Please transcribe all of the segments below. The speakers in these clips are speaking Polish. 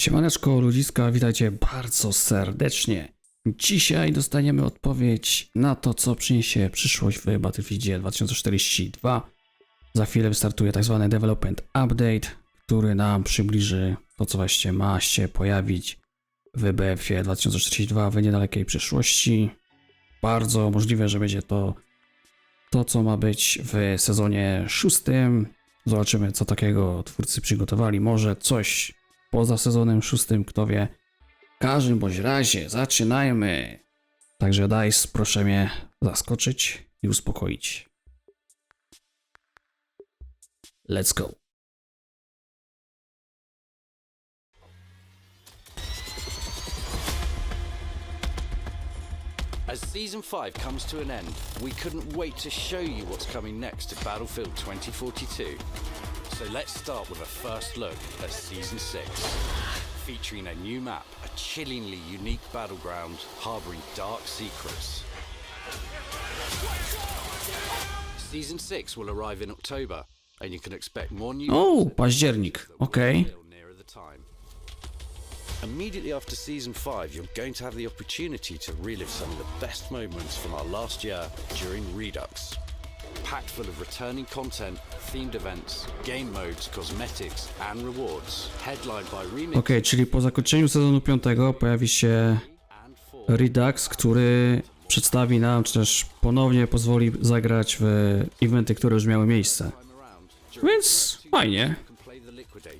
Siemaneczko ludziska, witajcie bardzo serdecznie. Dzisiaj dostaniemy odpowiedź na to, co przyniesie przyszłość w Battlefieldzie 2042. Za chwilę wystartuje tak zwany Development Update, który nam przybliży to, co właśnie ma się pojawić w BF-ie 2042 w niedalekiej przyszłości. Bardzo możliwe, że będzie to to, co ma być w sezonie szóstym. Zobaczymy, co takiego twórcy przygotowali. Może coś poza sezonem szóstym, kto wie. W każdym bądź razie, zaczynajmy. Także Dice, proszę mnie zaskoczyć i uspokoić. Let's go. As Season 5 comes to an end, we couldn't wait to show you what's coming next at Battlefield 2042. So let's start with a first look at Season 6, featuring a new map, a chillingly unique battleground harboring dark secrets. Season 6 will arrive in October, and you can expect more new Oh, październik, that will okej. reveal nearer the time. Immediately after season 5, you're going to have the opportunity to relive some of the best moments from our last year during Redux. Packed full of returning content, themed events, game modes, cosmetics, and rewards. Headlined by remixes Okej, czyli po zakończeniu sezonu piątego pojawi się Redux, który przedstawi nam, czy też ponownie pozwoli zagrać w eventy, które już miały miejsce. Więc fajnie.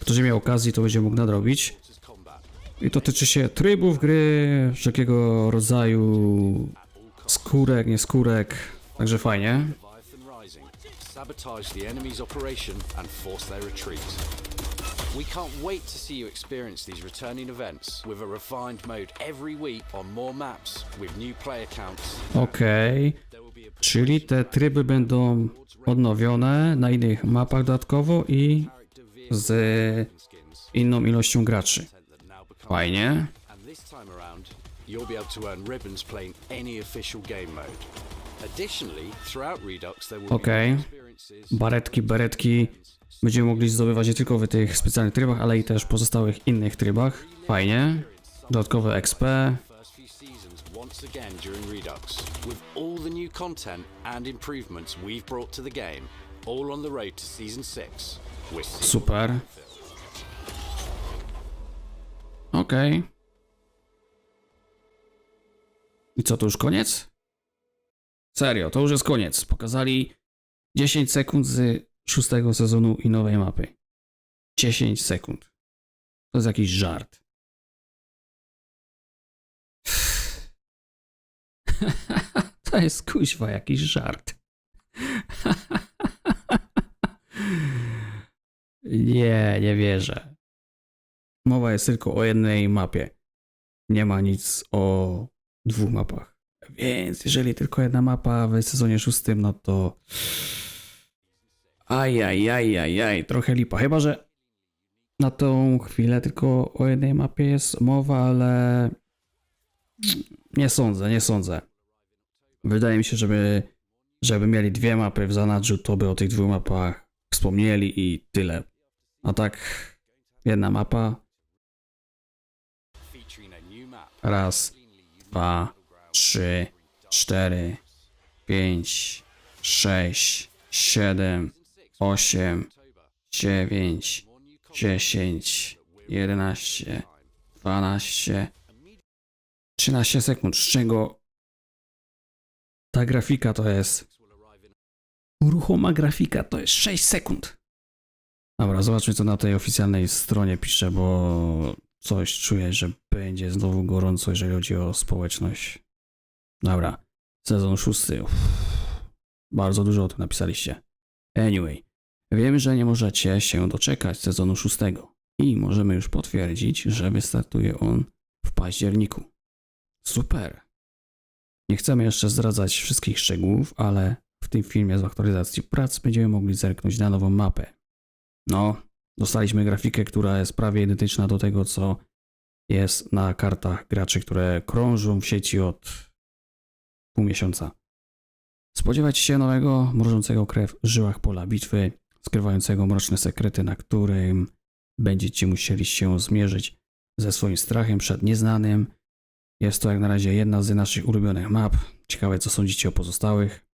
Kto nie miał okazji, to będzie mógł nadrobić. I to tyczy się trybów gry, wszelkiego rodzaju skórek, nie skórek. Także fajnie. Sabotage the enemy's operation and force their retreat. We can't wait to see you experience these returning events with a refined mode every week on more maps with new player counts. Okej. There will be a Czyli te tryby będą odnowione na innych mapach dodatkowo i z inną ilością graczy. that now become Fajnie. and this time around you'll be able to earn ribbons playing any official game mode. Okej. experiences Baretki, beretki będziemy mogli zdobywać nie tylko w tych specjalnych trybach, ale i też pozostałych innych trybach. Fajnie. Dodatkowe XP. once again during Redux, with all the new content and improvements we've brought to the game, all on the road to Season 6. We're seeing Super. Okej. I co, to już koniec? Serio, to już jest koniec. Pokazali 10 sekund z szóstego sezonu i nowej mapy. 10 sekund. To jest jakiś żart. to jest kuźwa jakiś żart. Nie, nie wierzę. Mowa jest tylko o jednej mapie. Nie ma nic o dwóch mapach. Więc jeżeli tylko jedna mapa w sezonie szóstym, no to. Ajajajajaj, trochę lipa. Chyba, że na tą chwilę tylko o jednej mapie jest mowa, ale. Nie sądzę, nie sądzę. Wydaje mi się, żeby, żeby mieli dwie mapy w zanadrzu, to by o tych dwóch mapach wspomnieli i tyle. A tak, jedna mapa, raz, dwa, trzy, cztery, pięć, sześć, siedem, osiem, dziewięć, dziesięć, jedenaście, dwanaście, trzynaście sekund, z czego ta grafika to jest uruchoma grafika to jest 6 sekund. Dobra, zobaczmy co na tej oficjalnej stronie pisze, bo coś czuję, że będzie znowu gorąco, jeżeli chodzi o społeczność. Dobra, sezon szósty. Uff, bardzo dużo o tym napisaliście. Anyway, wiem, że nie możecie się doczekać sezonu szóstego i możemy już potwierdzić, że wystartuje on w październiku. Super. Nie chcemy jeszcze zdradzać wszystkich szczegółów, ale w tym filmie z aktualizacji prac będziemy mogli zerknąć na nową mapę. No, dostaliśmy grafikę, która jest prawie identyczna do tego, co jest na kartach graczy, które krążą w sieci od pół miesiąca. Spodziewać się nowego, mrożącego krew w żyłach pola bitwy, skrywającego mroczne sekrety, na którym będziecie musieli się zmierzyć ze swoim strachem przed nieznanym. Jest to jak na razie jedna z naszych ulubionych map. Ciekawe, co sądzicie o pozostałych.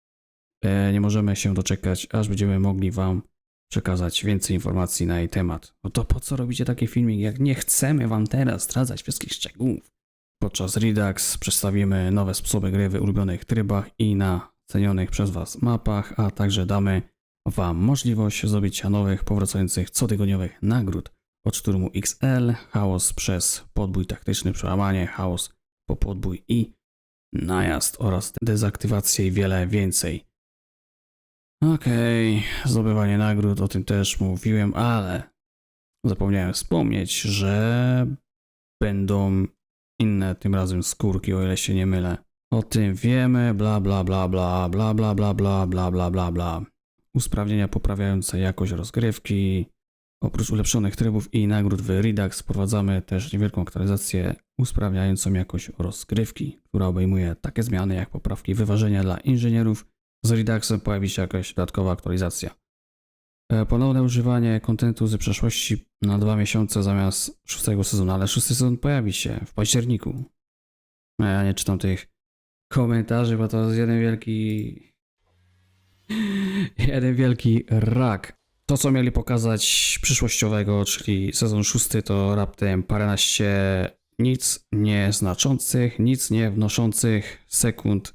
E, nie możemy się doczekać, aż będziemy mogli Wam przekazać więcej informacji na jej temat. No to po co robicie taki filmik, jak nie chcemy Wam teraz zdradzać wszystkich szczegółów? Podczas Redux przedstawimy nowe sposoby gry w ulubionych trybach i na cenionych przez Was mapach, a także damy Wam możliwość zdobycia nowych, powracających cotygodniowych nagród od szturmu XL, chaos przez podbój taktyczny, przełamanie, chaos po podbój i najazd oraz dezaktywację i wiele więcej. Okej, zdobywanie nagród, o tym też mówiłem, ale zapomniałem wspomnieć, że będą inne tym razem skórki, o ile się nie mylę. O tym wiemy, bla bla bla bla bla bla bla bla bla bla bla bla. Usprawnienia poprawiające jakość rozgrywki. Oprócz ulepszonych trybów i nagród w Redux wprowadzamy też niewielką aktualizację usprawniającą jakość rozgrywki, która obejmuje takie zmiany jak poprawki wyważenia dla inżynierów. Z Reduxem pojawi się jakaś dodatkowa aktualizacja. E, Ponowne używanie kontentu z przeszłości na dwa miesiące zamiast szóstego sezonu, ale szósty sezon pojawi się w październiku. Ja nie czytam tych komentarzy, bo to jest jeden wielki. Jeden wielki rak. To, co mieli pokazać przyszłościowego, czyli sezon szósty, to raptem paręnaście nic nieznaczących, nic nie wnoszących sekund,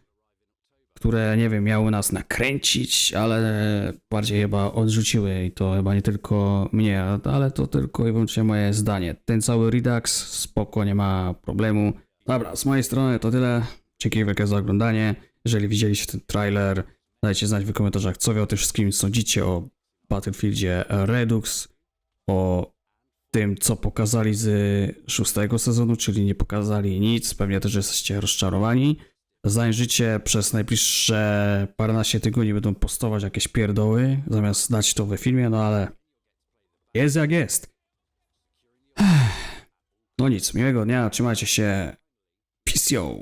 które, nie wiem, miały nas nakręcić, ale bardziej chyba odrzuciły i to chyba nie tylko mnie, ale to tylko i wyłącznie moje zdanie. Ten cały Redux, spoko, nie ma problemu. Dobra, z mojej strony to tyle. Dzięki wielkie za oglądanie. Jeżeli widzieliście ten trailer, dajcie znać w komentarzach, co wy o tym wszystkim sądzicie o Battlefieldzie Redux, o tym, co pokazali z szóstego sezonu, czyli nie pokazali nic. Pewnie też jesteście rozczarowani. Zajrzycie przez najbliższe paręnaście tygodni będą postować jakieś pierdoły, zamiast dać to we filmie, no ale jest jak jest. No nic, miłego dnia, trzymajcie się. Peace yo.